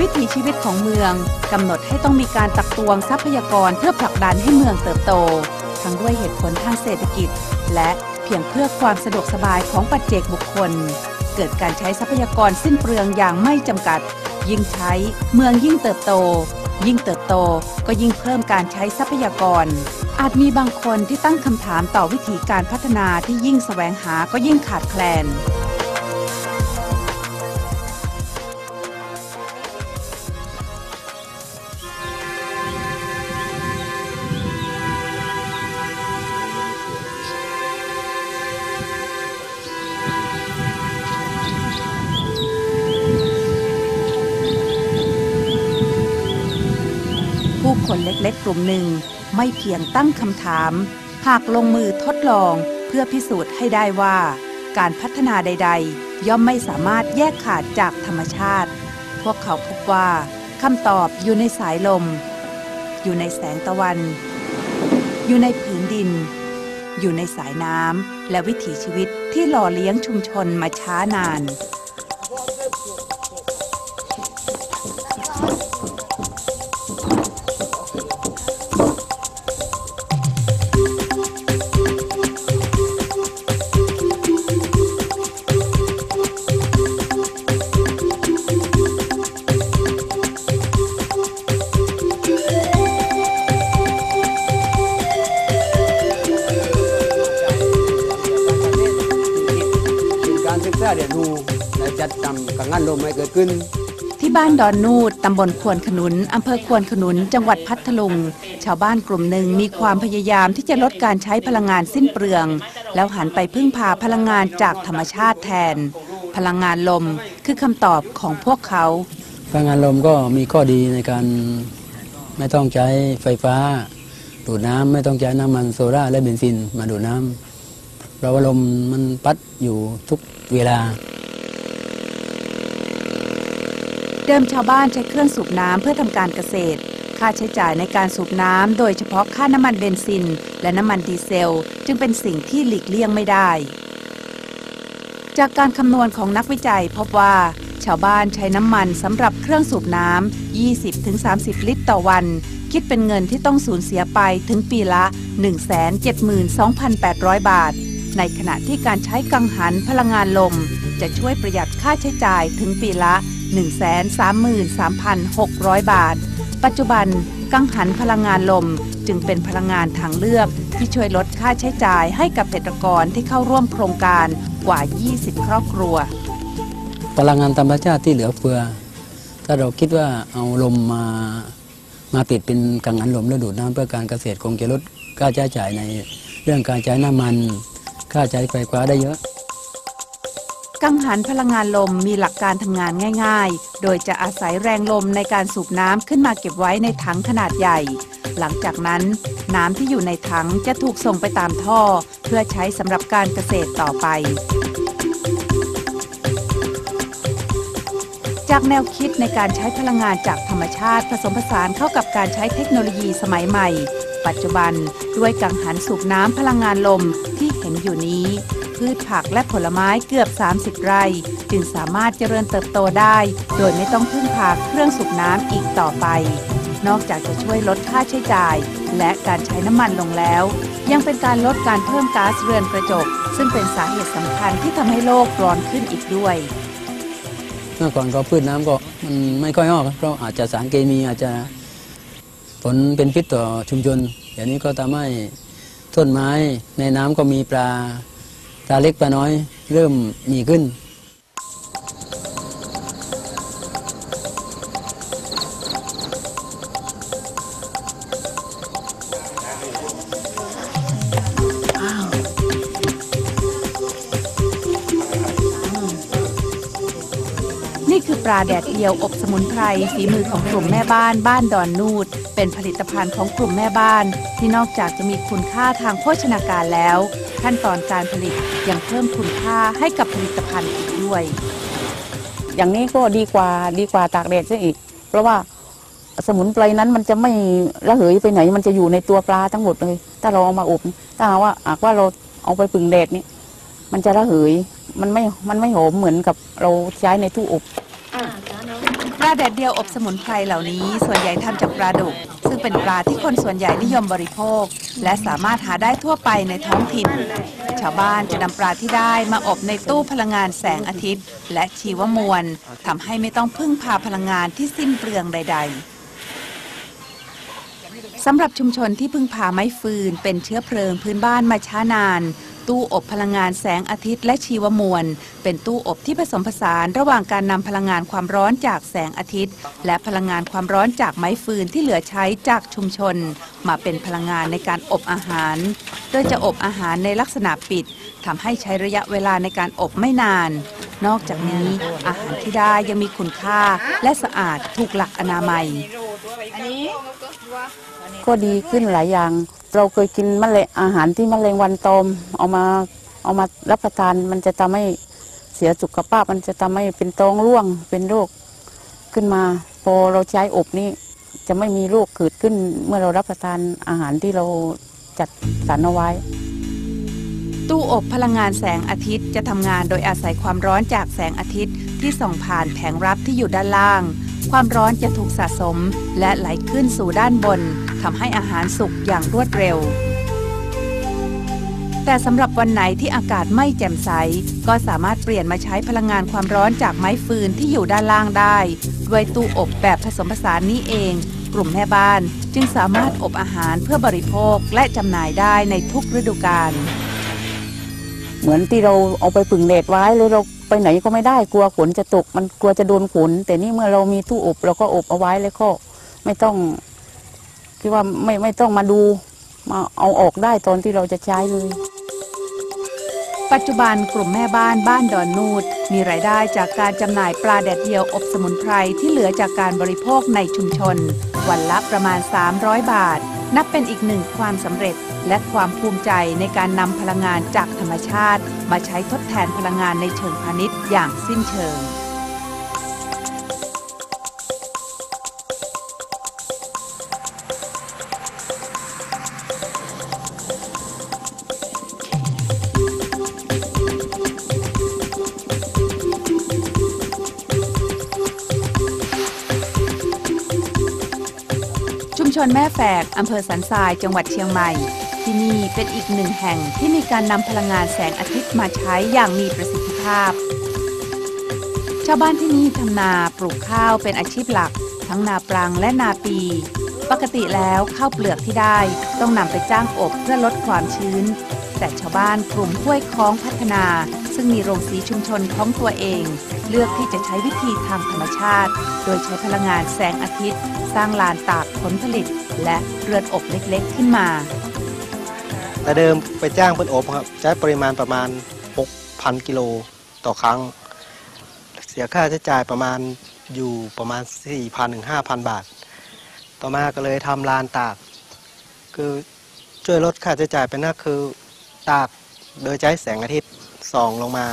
วิถีชีวิตของเมืองกำหนดให้ต้องมีการตักตวงทรัพยากรเพื่อผลักดันให้เมืองเติบโต ทั้งด้วยเหตุผลทางเศรษฐกิจ และเพียงเพื่อความสะดวกสบายของปัจเจกบุคคล เกิดการใช้ทรัพยากรสิ้นเปลืองอย่างไม่จำกัด ยิ่งใช้เมืองยิ่งเติบโต ยิ่งเติบโตก็ยิ่งเพิ่มการใช้ทรัพยากร อาจมีบางคนที่ตั้งคำถามต่อวิธีการพัฒนาที่ยิ่งแสวงหาก็ยิ่งขาดแคลน คนเล็กๆ กลุ่มหนึ่ง ไม่เพียงตั้งคำถาม หากลงมือทดลองเพื่อพิสูจน์ให้ได้ว่า การพัฒนาใด ๆ ย่อมไม่สามารถแยกขาดจากธรรมชาติ พวกเขาพบว่าคำตอบอยู่ในสายลม อยู่ในแสงตะวัน อยู่ในผืนดิน อยู่ในสายน้ำและวิถีชีวิตที่หล่อเลี้ยงชุมชนมาช้านาน เป็นการศึกษาเรียนรู้และจัดทำกังงานลมให้เกิดขึ้น ที่บ้านดอนนูดตำบลควนขนุนอำเภอควนขนุน จังหวัดพัทลุง ชาวบ้านกลุ่มหนึ่งมีความพยายามที่จะลดการใช้พลังงานสิ้นเปลือง แล้วหันไปพึ่งพาพลังงานจากธรรมชาติแทน พลังงานลมคือคำตอบของพวกเขา พลังงานลมก็มีข้อดีในการไม่ต้องใช้ไฟฟ้าดูดน้ำไม่ต้องใช้น้ำมันโซล่าร์และเบนซินมาดูดน้ำ เราะว่าลมมันพัดอยู่ทุกเวลา เดิมชาวบ้านใช้เครื่องสูบน้ำเพื่อทำการเกษตร ค่าใช้จ่ายในการสูบน้ำโดยเฉพาะค่าน้ำมันเบนซิน และน้ำมันดีเซล จึงเป็นสิ่งที่หลีกเลี่ยงไม่ได้ จากการคำนวณของนักวิจัยพบว่าชาวบ้านใช้น้ำมันสำหรับเครื่องสูบน้ำ 20-30 ลิตรต่อวัน คิดเป็นเงินที่ต้องสูญเสียไปถึงปีละ 172,800 บาท ในขณะที่การใช้กังหันพลังงานลม จะช่วยประหยัดค่าใช้จ่ายถึงปีละ 133,600 บาท ปัจจุบันกังหันพลังงานลมจึงเป็นพลังงานทางเลือกที่ช่วยลดค่าใช้จ่ายให้กับเกษตรกรที่เข้าร่วมโครงการกว่า 20 ครอบครัว พลังงานธรรมชาติที่เหลือเฟือ ถ้าเราคิดว่าเอาลมมามาติดเป็นกังหันลมและดูดน้ำเพื่อการเกษตรคงจะลดค่าใช้จ่ายในเรื่องการใช้น้ำมัน ค่าใช้ไฟฟ้าได้เยอะ กังหันพลังงานลมมีหลักการทำงานง่าย ๆ โดยจะอาศัยแรงลมในการสูบน้ำขึ้นมาเก็บไว้ในถังขนาดใหญ่ หลังจากนั้น น้ำที่อยู่ในถังจะถูกส่งไปตามท่อ เพื่อใช้สำหรับการเกษตรต่อไปจากแนวคิดในการใช้พลังงานจากธรรมชาติผสมผสานเข้ากับการใช้เทคโนโลยีสมัยใหม่ ปัจจุบันด้วยกังหันสูบน้ำพลังงานลมที่ ห็นอยู่นี้ พืชผักและผลไม้เกือบ 30 ไร่ จึงสามารถเจริญเติบโตได้ โดยไม่ต้องพึ่งพาเครื่องสูบน้ำอีกต่อไป นอกจากจะช่วยลดค่าใช้จ่าย และการใช้น้ำมันลงแล้ว ยังเป็นการลดการเพิ่มก๊าซเรือนกระจก ซึ่งเป็นสาเหตุสำคัญที่ทำให้โลกร้อนขึ้นอีกด้วยเมื่อก่อนก็พืชน้ำก็มันไม่ค่อยออกครับเพราะอาจจะสารเคมีอาจจะผลเป็นพิษต่อชุมชนอย่างนี้ก็ทำให้ ต้นไม้ในน้ำก็มีปลาปลาเล็กปลาน้อยเริ่มมีขึ้น ลาแดดเดียวอบสมุนไพรฝีมือของกลุ่มแม่บ้านบ้านดอนนูด เป็นผลิตภัณฑ์ของกลุ่มแม่บ้าน ที่นอกจากจะมีคุณค่าทางโภชนาการแล้ว ขั้นตอนการผลิตยังเพิ่มคุณค่าให้กับผลิตภัณฑ์อีกด้วย อย่างนี้ก็ดีกว่าดีกว่าตากแดดซะอีก เพราะว่าสมุนไพรนั้นมันจะไม่ระเหยไปไหน มันจะอยู่ในตัวปลาทั้งหมดเลย ถ้าเราเอามาอบถ้าหากว่าหากว่าเราเอาไปผึ่งแดดนี่มันจะระเหย มันไม่ มันไม่หอมเหมือนกับเราใช้ในตู้อบาลาแดดเดียวอบสมุนไพรเหล่านี้ ส่วนใหญ่ทำจากปลาดุก ซึ่งเป็นปลาที่คนส่วนใหญ่นิยมบริโภค และสามารถหาได้ทั่วไปในท้องถิ่น ชาวบ้านจะนำปลาที่ได้มาอบในตู้พลังงานแสงอาทิตย์ และชีวมวลทำให้ไม่ต้องพึ่งพาพลังงานที่สิ้นเปลืองใด ๆสำหรับชุมชนที่พึ่งพาไม้ฟืน เป็นเชื้อเพลิงพื้นบ้านมาช้านาน ตู้อบพลังงานแสงอาทิตย์และชีวมวล เป็นตู้อบที่ผสมผสานระหว่างการนำพลังงานความร้อนจากแสงอาทิตย์ และพลังงานความร้อนจากไม้ฟืนที่เหลือใช้จากชุมชน มาเป็นพลังงานในการอบอาหาร โดยจะอบอาหารในลักษณะปิดทำให้ใช้ระยะเวลาในการอบไม่นาน นอกจากนี้อาหารที่ได้ยังมีคุณค่าและสะอาดถูกหลักอนามัย ก็ดีขึ้นหลายอย่าง เราเคยกินมะเร็งอาหารที่มะเร็งวันตอมเอามาเอามารับประทานมันจะทำให้เสียสุขภาพมันจะทำให้เป็นท้องร่วงเป็นโรคขึ้นมา พอเราใช้อบนี่จะไม่มีโรคเกิดขึ้นเมื่อเรารับประทานอาหารที่เราจัดสรรเอาไว้ ตู้อบพลังงานแสงอาทิตย์จะทำงานโดยอาศัยความร้อนจากแสงอาทิตย์ที่ส่องผ่านแผงรับที่อยู่ด้านล่าง ความร้อนจะถูกสะสมและไหลขึ้นสู่ด้านบนทำให้อาหารสุกอย่างรวดเร็ว แต่สำหรับวันไหนที่อากาศไม่แจ่มใส ก็สามารถเปลี่ยนมาใช้พลังงานความร้อนจากไม้ฟืนที่อยู่ด้านล่างได้ด้วยตู้อบแบบผสมผสานนี้เอง กลุ่มแม่บ้านจึงสามารถอบอาหารเพื่อบริโภคและจำหน่ายได้ในทุกฤดูกาลเหมือนที่เราเอาไปผึ่งแดดไว้เลยเรา ไปไหนก็ไม่ได้กลัวฝนจะตก มันกลัวจะโดนฝนแต่นี่เมื่อเรามีตู้อบเราก็อบเอาไว้แล้วก็ไม่ต้องคิดว่าไม่ไม่ต้องมาดูมาเอาออกได้ตอนที่เราจะใช้เลยปัจจุบันกลุ่มแม่บ้านบ้านดอนนูดมีรายได้จากการจำหน่ายปลาแดดเดียวอบสมุนไพรที่เหลือจากการบริโภคในชุมชน วันละประมาณ 300 บาท นับเป็นอีกหนึ่งความสำเร็จและความภูมิใจในการนำพลังงานจากธรรมชาติ มาใช้ทดแทนพลังงานในเชิงพาณิชย์อย่างสิ้นเชิง ชนแม่แฝกอำเภอสันทรายจังหวัดเชียงใหม่ ที่นี่เป็นอีกหนึ่งแห่งที่มีการนำพลังงานแสงอาทิตย์มาใช้อย่างมีประสิทธิภาพ ชาวบ้านที่นี่ทำนาปลูกข้าวเป็นอาชีพหลัก ทั้งนาปรังและนาปี ปกติแล้วข้าวเปลือกที่ได้ ต้องนำไปจ้างอบเพื่อลดความชื้น แต่ชาวบ้านกลุ่มห้วยคล้องพัฒนา ซึ่งมีโรงสีชุมชนของตัวเอง เลือกที่จะใช้วิธีทางธรรมชาติ โดยใช้พลังงานแสงอาทิตย์ สร้างลานตากผลผลิต และเรือนอบเล็กๆขึ้นมา แต่เดิมไปจ้างเพื่อนอบครับใช้ปริมาณประมาณ 6,000 กิโลต่อครั้ง เสียค่าใช้จ่ายประมาณอยู่ประมาณ 4,000ถึง5,000 บาท ต่อมาก็เลยทำลานตาก คือช่วยลดค่าใช้จ่ายไปนะคือ ตาก โดยใช้แสงอาทิตย์ส่องลงมา